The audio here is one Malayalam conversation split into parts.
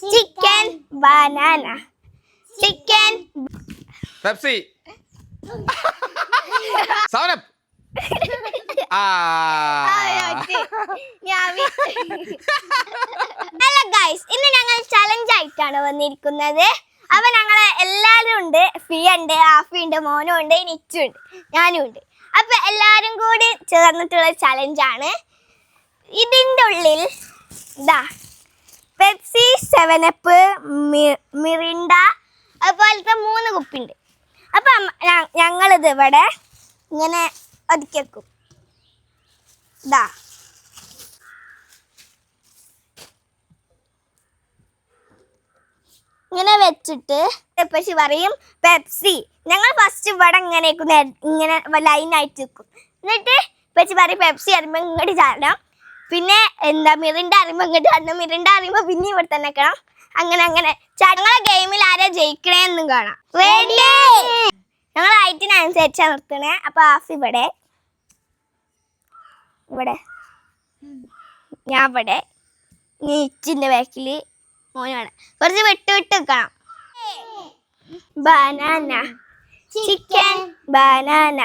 Chicken banana chicken Pepsi Saurabh hello guys ഇന്ന് ഞങ്ങൾ ചലഞ്ച് ആയിട്ടാണ് വന്നിരിക്കുന്നത്. അപ്പൊ ഞങ്ങളെ എല്ലാവരും ഉണ്ട്. ഫീ ഉണ്ട് ആഫി ഉണ്ട് മോനും ഉണ്ട് നിച്ചു ഉണ്ട് ഞാനും ഉണ്ട്. അപ്പൊ എല്ലാരും കൂടി ചേർന്നിട്ടുള്ള ചലഞ്ചാണ് ഇതിന്റെ ഉള്ളിൽ ഇതാ പെപ്സി സെവനപ്പ് മിറിണ്ട അതുപോലത്തെ മൂന്ന് കുപ്പിണ്ട്. അപ്പം ഞങ്ങളിത് ഇവിടെ ഇങ്ങനെ ഒതുക്കി വെക്കും. ഇതാ ഇങ്ങനെ വെച്ചിട്ട് പക്ഷെ പറയും പെപ്സി. ഞങ്ങൾ ഫസ്റ്റ് ഇവിടെ ഇങ്ങനെ ഇങ്ങനെ ലൈൻ ആയിട്ട് ലൈനായിട്ട് വെക്കും. എന്നിട്ട് പക്ഷെ പറയും പെപ്സി അറിയുമ്പോൾ ഇങ്ങോട്ട് ചാടണം പിന്നെ എന്താ മിറിന്റെ അറിയുമ്പോൾ ഇങ്ങോട്ട് കാണണം മിറിന്റെ അറിയുമ്പോൾ പിന്നെ ഇവിടെ തന്നെ കാണാം അങ്ങനെ അങ്ങനെ. ചടങ്ങളെ ഗെയിമിൽ ആരാ ജയിക്കണേന്നും കാണാം. ഞങ്ങൾ ഹൈറ്റിനനുസരിച്ചാ നിർത്തണേ. അപ്പൊ ആഫ് ഇവിടെ. ഇവിടെ. ഞാൻ ഇവിടെ. നീച്ചിന്റെ ബാക്കിൽ മോനാണ്. കുറച്ച് വിട്ട് വിട്ട് വെക്കണം banana chicken banana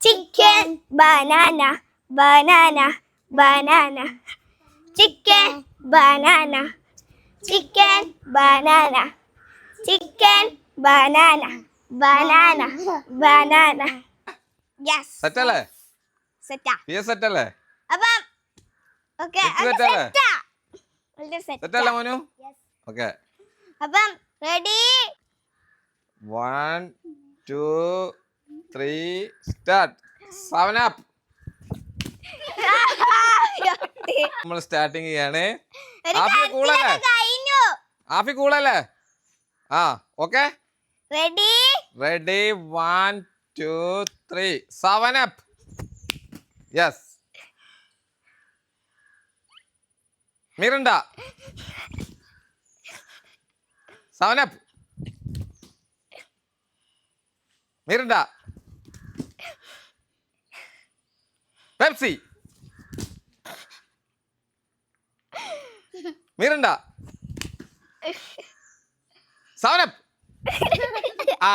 chicken banana banana banana chicken banana chicken banana chicken banana banana banana yes സെറ്റല്ലേ? സെറ്റാ. പി എസ് സെറ്റല്ലേ? അപ്പം ഓക്കെ Set അല്ലേ? സെറ്റാ. വളരെ സെറ്റാ. സെറ്റല്ലേ മോനു? ഓക്കെ അപ്പം ready one two three start seven up നമ്മൾ സ്റ്റാർട്ടിങ് ചെയ്യാണ്. ആഫി കൂളല്ലേ ആഫി കൂളല്ലേ ആ okay ready ready one two three seven up yes Mirinda seven up Mirinda Pepsi Mirinda Saurabh ആ.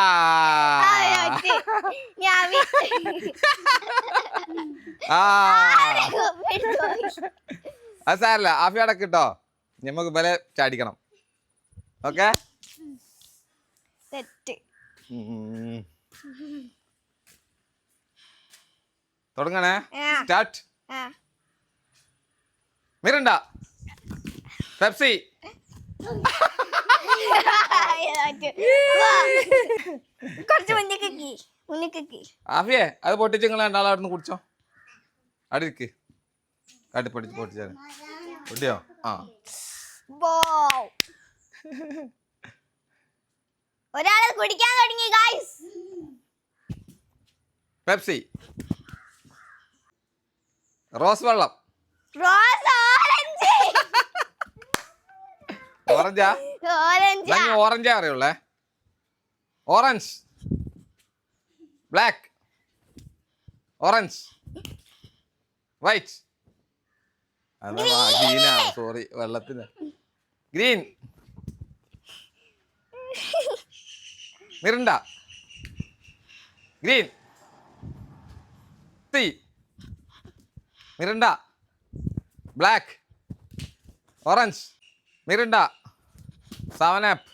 അത് സാരല്ല. ആഫി അടക്ക് കിട്ടോ. നമുക്ക് ബല ചാടിക്കണം. ഓക്കെ? തുടങ്ങണേ. സ്റ്റാർട്ട്. മിറണ്ട പെപ്സി കുറച്ച് മുന്നിക്ക് മുന്നിക്ക് ആഫിയെ അത് പൊട്ടിച്ച് നിങ്ങൾ രണ്ടാളും അവിടെ നിന്ന് കുടിച്ചോ അടിക്ക് കാട്ടി പൊട്ടിച്ച് പൊട്ടിച്ചാൽ പൊട്ടിയോ? ആ. ഒരാളെ കുടിക്കാൻ തുടങ്ങി ഗായ്സ് പെപ്സി റോസ് വെള്ളം. റോസ് ഓറഞ്ച് ഓറഞ്ചാ? ഓറഞ്ച്. അറിയുള്ളേ. ഓറഞ്ച്. ബ്ലാക്ക്. ഓറഞ്ച്. വൈറ്റ്. ഗ്രീനാ. സോറി വെള്ളത്തിന് ഗ്രീൻ. Mirinda green. തീ. Mirinda black. Orange. Mirinda seven up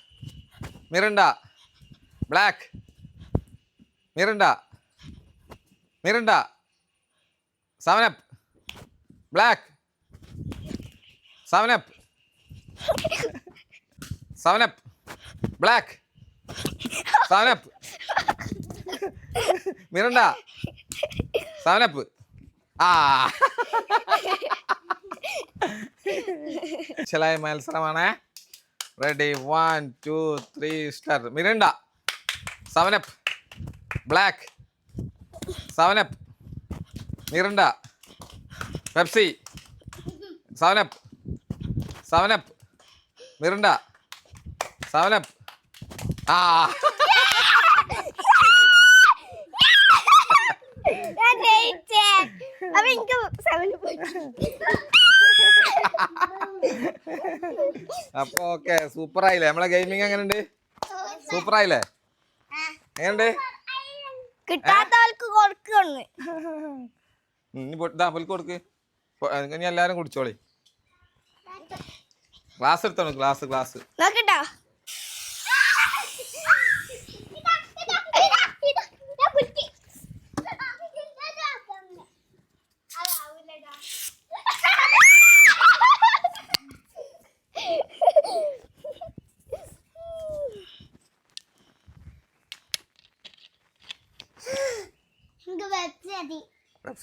Mirinda black Mirinda Mirinda seven up black seven up seven up black seven up Mirinda seven up ആ ചില മത്സരമാണ്. Ready one two three star Mirinda seven up black seven up Mirinda Pepsi seven up seven up Mirinda seven up ആ ഞാൻ ജയിച്ചേ അപ്പൊ എനിക്ക് സെവൻ പോയി അപ്പൊ ഓക്കെ സൂപ്പർ ആയില്ലേ നമ്മളെ ഗെയിമിങ് എങ്ങനെയുണ്ട്? സൂപ്പർ ആയില്ലേ എങ്ങനെയുണ്ട് കൊടുക്ക്. ഇനി എല്ലാരും കുടിച്ചോളി. ഗ്ലാസ് എടുത്തോളൂ ഗ്ലാസ് ഗ്ലാസ്. നോക്കട്ടോ.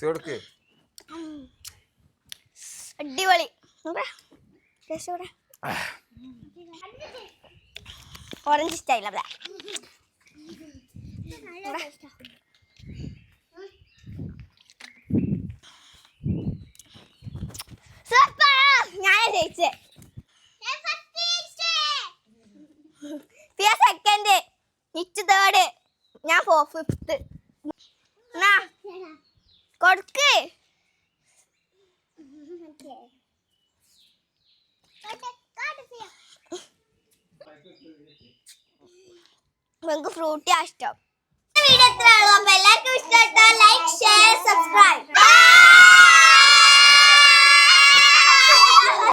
കൊടുക്ക്. അടിപൊളി. ഓറഞ്ച് ഇഷ്ടമായില്ല അവിടെ. ഞാൻ ജയിച്ചേ. സെക്കൻഡ് നിച്ച് തേർഡ് ഞാൻ ഫിഫ്ത്ത് എന്നാ? കൊടുക്ക്. നമുക്ക് ഫ്രൂട്ടിയാ ഇഷ്ടം. വീഡിയോ എത്രയാണോ അപ്പൊ എല്ലാവർക്കും ഇഷ്ടപ്പെട്ടാൽ ലൈക്ക് ഷെയർ സബ്സ്ക്രൈബ്